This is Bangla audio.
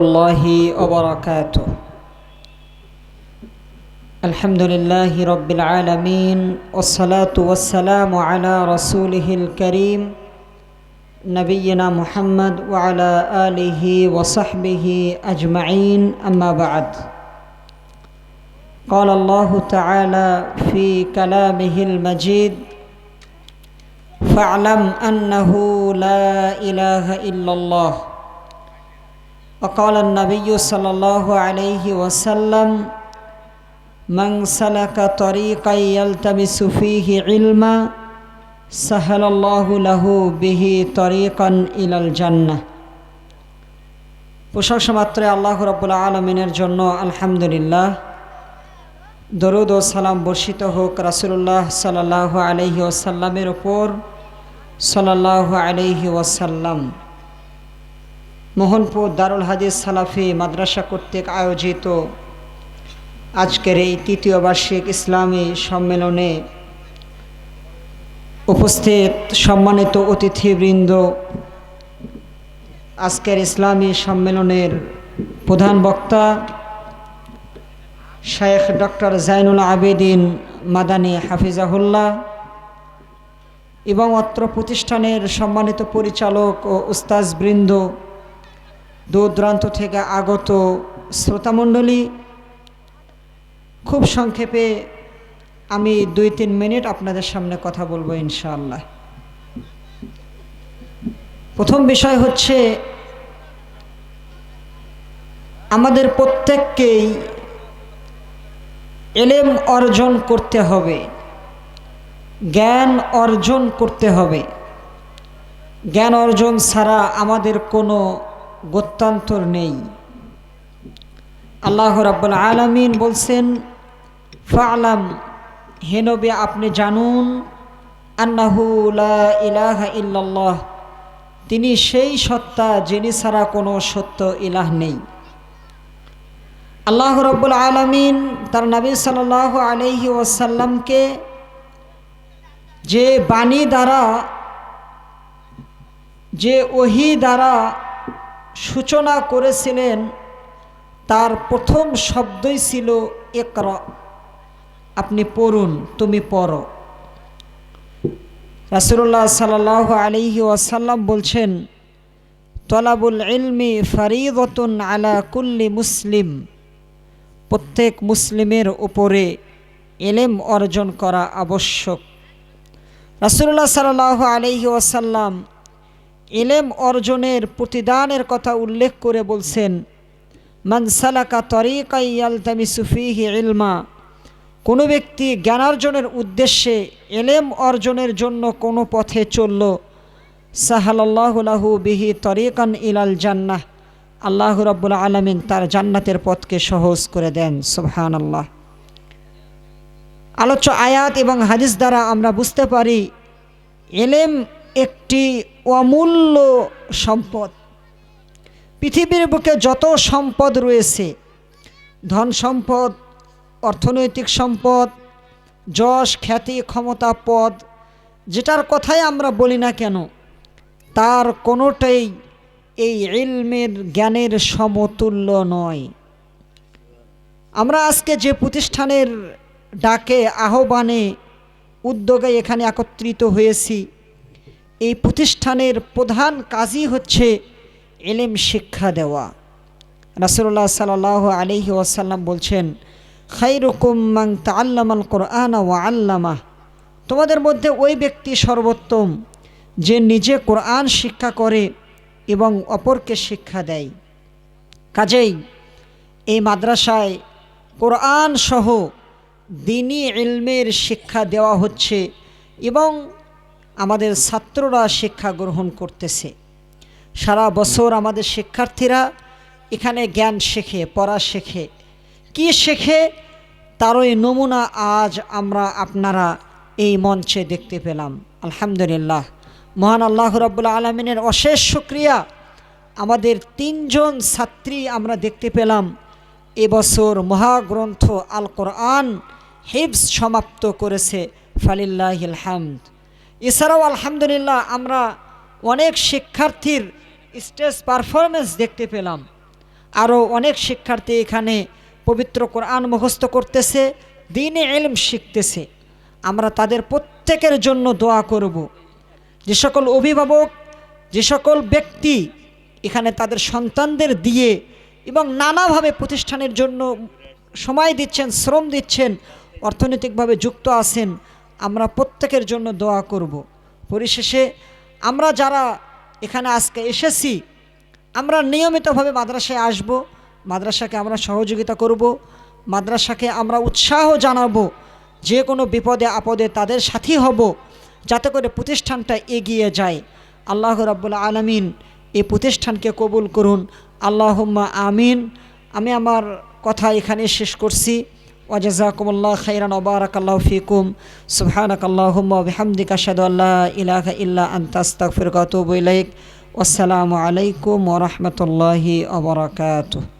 الله وبركاته. الحمد لله رب العالمين والصلاة والسلام على رسوله الكريم نبينا محمد وعلى آله وصحبه أجمعين أما بعد. قال الله تعالى في كلامه المجيد فاعلم أنه لا إله إلا الله وقال النبي صلى الله عليه وسلم من سلك طريقا يلتمس فيه علما سهل الله له به طريقا إلى الجنة প্রশংসা মাত্রে আল্লাহ রব্বুল আলমিনের জন্য আলহামদুলিল্লাহ দরুদ ও সালাম বর্ষিত হোক রাসুল্লাহ সাল্লাহ আলহি ওসাল্লামের ওপর সাল্লাহ আলহি ওয়াসাল্লাম মোহনপুর দারুল হাদিস সালাফি মাদ্রাসা কর্তৃক আয়োজিত আজকের এই তৃতীয় বার্ষিক ইসলামী সম্মেলনে উপস্থিত সম্মানিত অতিথিবৃন্দ, আজকের ইসলামী সম্মেলনের প্রধান বক্তা শেখ ডক্টর জাইনুল আবেদিন মাদানী হাফিজাহুল্লাহ এবং অত্র প্রতিষ্ঠানের সম্মানিত পরিচালক ও উস্তাজবৃন্দ দূর দূরান্ত থেকে আগত শ্রোতামণ্ডলী, খুব সংক্ষেপে আমি দুই তিন মিনিট আপনাদের সামনে কথা বলব ইনশাআল্লাহ। প্রথম বিষয় হচ্ছে, আমাদের প্রত্যেককেই এলেম অর্জন করতে হবে, জ্ঞান অর্জন করতে হবে। জ্ঞান অর্জন ছাড়া আমাদের কোনো গত্যান্তর নেই। আল্লাহ রাব্বুল আলমিন বলছেন, ফালাম হেনবে আপনি জানুন ইলাহা ইল্লাল্লাহ, তিনি সেই সত্তা যিনি ছাড়া কোনো সত্য ইলাহ নেই। আল্লাহ রব্বুল আলমিন তার নবী সাল আলহি ওয়াসাল্লামকে যে বাণী দ্বারা, যে ওহি দ্বারা সূচনা করেছিলেন, তার প্রথম শব্দই ছিল একর আপনি পড়ুন, তুমি পড়ো। রাসুল্লাহ সাল আলিহি ওয়াসাল্লাম বলছেন, তলাবুল ইলমি ফরিদতুন আলা কুল্লি মুসলিম। প্রত্যেক মুসলিমের উপরে এলেম অর্জন করা আবশ্যক। রাসুল্লাহ সাল আলহি ওয়াসাল্লাম এলেম অর্জনের প্রতিদানের কথা উল্লেখ করে বলছেন মানসালাকা তরিকাইয়ালতামি সুফিহি ইলমা কোনো ব্যক্তি জ্ঞানার্জনের উদ্দেশ্যে এলেম অর্জনের জন্য কোনো পথে চলল। সাহালাল্লাহুলাহু বিহি তরিকান ইলাল জান্নাহ, আল্লাহ রব্বুল আলমিন তার জান্নাতের পথকে সহজ করে দেন সুবহান আল্লাহ আলোচ্য আয়াত এবং হাদিস দ্বারা আমরা বুঝতে পারি এলেম একটি অমূল্য সম্পদ। পৃথিবীর বুকে যত সম্পদ রয়েছে, ধন সম্পদ, অর্থনৈতিক সম্পদ, যশ, খ্যাতি, ক্ষমতা, পদ, যেটার কথাই আমরা বলি না কেন, তার কোনোটাই এই ইলমের জ্ঞানের সমতুল্য নয়। আমরা আজকে যে প্রতিষ্ঠানের ডাকে, আহ্বানে, উদ্যোগে এখানে একত্রিত হয়েছি এই প্রতিষ্ঠানের প্রধান কাজই হচ্ছে এলেম শিক্ষা দেওয়া। রাসুল্লাহ সাল আলহি ওয়াসাল্লাম বলছেন খাইরুকুম্মাং তাল্লামাল কোরআন ও আল্লামা তোমাদের মধ্যে ওই ব্যক্তি সর্বোত্তম যে নিজে কোরআন শিক্ষা করে এবং অপরকে শিক্ষা দেয়। কাজেই এই মাদ্রাসায় কোরআন সহ দিনী ইলমের শিক্ষা দেওয়া হচ্ছে এবং আমাদের ছাত্ররা শিক্ষা গ্রহণ করতেছে। সারা বছর আমাদের শিক্ষার্থীরা এখানে জ্ঞান শেখে, পড়া শেখে। কি শেখে? তারই নমুনা আজ আমরা আপনারা এই মঞ্চে দেখতে পেলাম। আলহামদুলিল্লাহ। মহান আল্লাহ রব্বুল্লা আলমিনের অশেষ সুক্রিয়া আমাদের তিনজন ছাত্রী আমরা দেখতে পেলাম। এবছর মহাগ্রন্থ আল কোরআন হিবস সমাপ্ত করেছে। ফালিল্লাহিল হামদ। এছাড়াও আলহামদুলিল্লাহ আমরা অনেক শিক্ষার্থীর স্টেজ পারফরমেন্স দেখতে পেলাম। আরও অনেক শিক্ষার্থী এখানে পবিত্র কোরআন মুখস্থ করতেছে, দিনে এলম শিখতেছে। আমরা তাদের প্রত্যেকের জন্য দোয়া করব। যে সকল অভিভাবক, যে সকল ব্যক্তি এখানে তাদের সন্তানদের দিয়ে এবং নানাভাবে প্রতিষ্ঠানের জন্য সময় দিচ্ছেন, শ্রম দিচ্ছেন, অর্থনৈতিকভাবে যুক্ত আছেন আমরা প্রত্যেকের জন্য দোয়া করব। পরিশেষে আমরা যারা এখানে আজকে এসেছি, আমরা নিয়মিতভাবে মাদ্রাসায় আসব, মাদ্রাসাকে আমরা সহযোগিতা করব, মাদ্রাসাকে আমরা উৎসাহ জানাব, যে কোনো বিপদে আপদে তাদের সাথী হব, যাতে করে প্রতিষ্ঠানটা এগিয়ে যায়। আল্লাহ রাব্বুল আলমিন এই প্রতিষ্ঠানকে কবুল করুন। আল্লাহুম্মা আমিন। আমি আমার কথা এখানে শেষ করছি। ওয়াজাকুমুল্লাহ খাইরান ওবারাক আল্লাহ ফিকুম। সুবহানাক আল্লাহুম্মা বিহামদিকা আশহাদু আল্লা ইলাহা ইল্লা আনতা, আস্তাগফিরুকা ওয়া আতুবু ইলাইক। ওয়াসসালামু আলাইকুম ওয়া রাহমাতুল্লাহি ওয়া বারাকাতুহু।